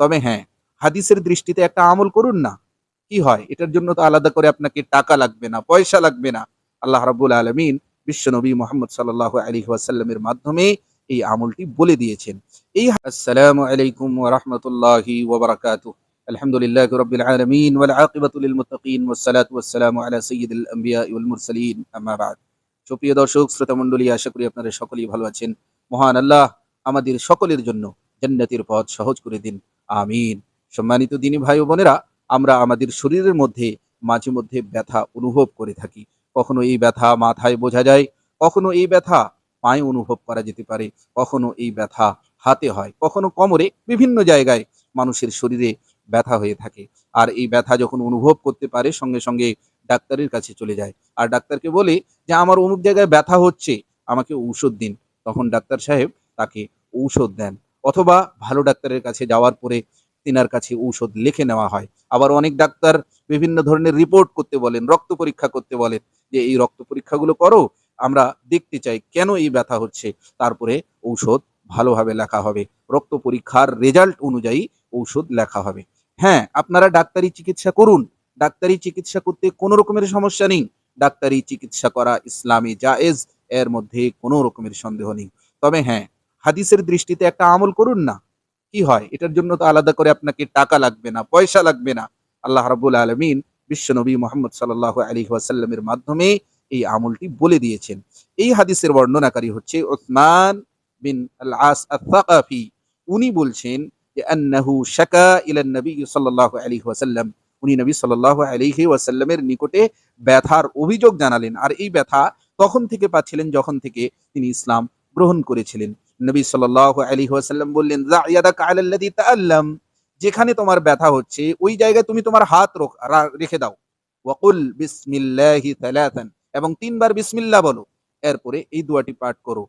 তবে হ্যাঁ হাদিসের দৃষ্টিতে একটা আমল করুন না। কি হয়? এটার জন্য তো আলাদা করে আপনাকে টাকা লাগবে না, পয়সা লাগবে না। আল্লাহ রাবুল আলমিন বিশ্বনবী মোহাম্মদ সাল্লাহ আলী ওয়াসাল্লামের মাধ্যমে এই আমলটি বলে দিয়েছেন। এই আসসালামু আলাইকুম ওয়া রাহমাতুল্লাহি ওয়া বারাকাতুহু। আলহামদুলিল্লাহি রাব্বিল আলামিন ওয়াল আকিবাতু লিল মুত্তাকিন ওয়াস সালাতু ওয়াস সালামু আলা সাইয়্যিদিল আমবিয়া ওয়াল মুরসালিন। আম্মা বাদ। সুপ্রিয় দর্শক, শ্রোতা মণ্ডলী, আশা করি আপনারা সকলেই ভালো আছেন। মহান আল্লাহ আমাদের সকলের জন্য জান্নাতের পথ সহজ করে দিন। আমিন। সম্মানিত দিনী ভাই বোনেরা, আমরা আমাদের শরীরের মধ্যে, মাঝে মধ্যে ব্যথা অনুভব করে থাকি। কখনো এই ব্যথা মাথায় বোঝা যায়, কখনো এই ব্যথা পায়ে অনুভব করা যেতে পারে, কখনো এই ব্যথা হাতে হয়, কখনো কোমরে, বিভিন্ন জায়গায় মানুষের শরীরে ব্যথা হয়ে থাকে। আর এই ব্যথা যখন অনুভব করতে পারে, সঙ্গে সঙ্গে ডাক্তারের কাছে চলে যায়। আর ডাক্তারকে বলে যে, আমার অমুক জায়গায় ব্যথা হচ্ছে, আমাকে ঔষধ দিন। তখন ডাক্তার সাহেব তাকে ঔষধ দেন। অথবা ভালো ডাক্তারের কাছে যাওয়ার পরে তিনার কাছে ঔষধ লিখে নেওয়া হয়। আবার অনেক ডাক্তার বিভিন্ন ধরনের রিপোর্ট করতে বলেন, রক্ত পরীক্ষা করতে বলেন যে, এই রক্ত পরীক্ষাগুলো করো, আমরা দেখতে চাই কেন এই ব্যথা হচ্ছে? তারপরে ঔষধ ভালোভাবে লেখা হবে। রক্ত পরীক্ষার রেজাল্ট অনুযায়ী ঔষধ লেখা হবে। হ্যাঁ আপনারা ডাক্তারি চিকিৎসা করুন। ডাক্তারি চিকিৎসা করতে কোনো রকমের সমস্যা নেই। ডাক্তারি চিকিৎসা করা ইসলামী জায়েজ, এর মধ্যে কোনো রকমের সন্দেহ নেই। তবে হ্যাঁ হাদিসের দৃষ্টিতে একটা আমল করুন না। কি হয়? এটার জন্য তো আলাদা করে আপনাকে টাকা লাগবে না, পয়সা লাগবে না। আল্লাহ রাবুল আলমিন বিশ্বনবী মোহাম্মদ সাল্লাহ আলী ওয়াসাল্লামের মাধ্যমে এই আমলটি বলে দিয়েছেন। এই হাদিসের বর্ণনাকারী হচ্ছে ওসমান বিন আল আস আফি উনি বলছেন যে, আন্নাহু শাকা ইলান নবী সাল্লাল্লাহু আলাইহি ওয়াসাল্লাম। উনি নবী সাল্লাল্লাহু আলাইহি ওয়াসাল্লামের নিকটে ব্যথার অভিযোগ জানালেন। আর এই ব্যথা তখন থেকে পাচ্ছিলেন যখন থেকে তিনি ইসলাম গ্রহণ করেছিলেন। নবী সাল্লাল্লাহু আলাইহি ওয়াসাল্লাম বললেন তাআল্লাম যেখানে তোমার ব্যথা হচ্ছে, ওই জায়গায় তুমি তোমার হাত রোখ- দাও। ওয়াকুল বিসমিল্লাহি তালাতান এবং তিনবার বিসমিল্লাহ বলো। এরপরে এই দোয়াটি পাঠ করো।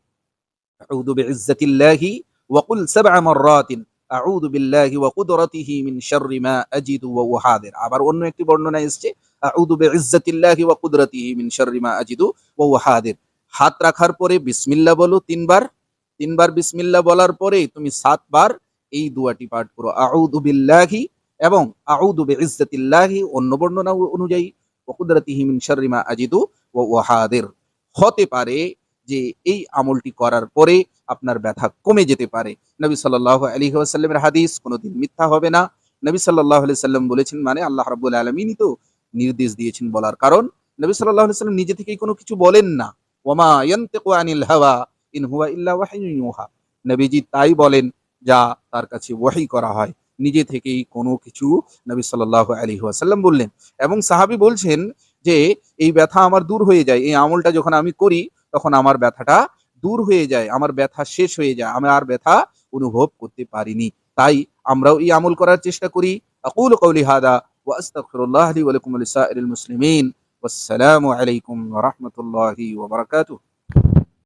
আউযু বিইজ্জাতিল্লাহি ওয়াকুল সাবআ মাররাতিন আউযু বিল্লাহি ওয়া কুদরাতিহি মিন শাররি মা আজিদু ওয়া উহাদির আবার অন্য একটি বর্ণনা এসেছে, আউযু বিইজ্জাতিল্লাহি ওয়া কুদরাতিহি মিন শাররি মা আজিদু ওয়া উহাদির হাত রাখার পরে বিসমিল্লাহ বলো তিনবার তিনবার বিসমিল্লাহ বলার পরে তুমি সাতবার এই দুয়াটি পাঠ করো। আউযু বিল্লাহি এবং আউযু বিইজ্জাতিল্লাহি, অন্য বর্ণনা অনুযায়ী, ওয়া কুদরাতিহি মিন আজিদু ওয়া উহাদির হতে পারে যে এই আমলটি করার পরে আপনার ব্যথা কমে যেতে পারে। নবী সাল্লাল্লাহু আলাইহি ওয়াসাল্লামের হাদিস, কোনোদিন মিথ্যা হবে না। নবী সাল্লাল্লাহু আলাইহি সাল্লাম বলেছেন মানে আল্লাহ রাব্বুল আলামিনই তো নির্দেশ দিয়েছেন বলার কারণ। নবী আলাইহি সাল্লাম নিজে থেকেই কোনো কিছু বলেন না। ওয়ামা ইয়ানতিকু হাওয়া ইল্লা নবীজি তাই বলেন যা তার কাছে ওয়াহি করা হয়। নিজে থেকেই কোনো কিছু নবী সাল্লাল্লাহু আলাইহি ওয়াসাল্লাম বললেন। এবং সাহাবী বলছেন যে, এই ব্যথা আমার দূর হয়ে যায়। এই আমলটা যখন আমি করি, তখন আমার ব্যথাটা দূর হয়ে যায়। আমার ব্যথা শেষ হয়ে যায়। আমি আর ব্যথা অনুভব করতে পারিনি। তাই আমরাও এই আমল করার চেষ্টা করি। আকুল কওলি হাদা ওয়া আস্তাগফিরুল্লাহ লি ওয়া আলাইকুম ওয়া রাহমাতুল্লাহি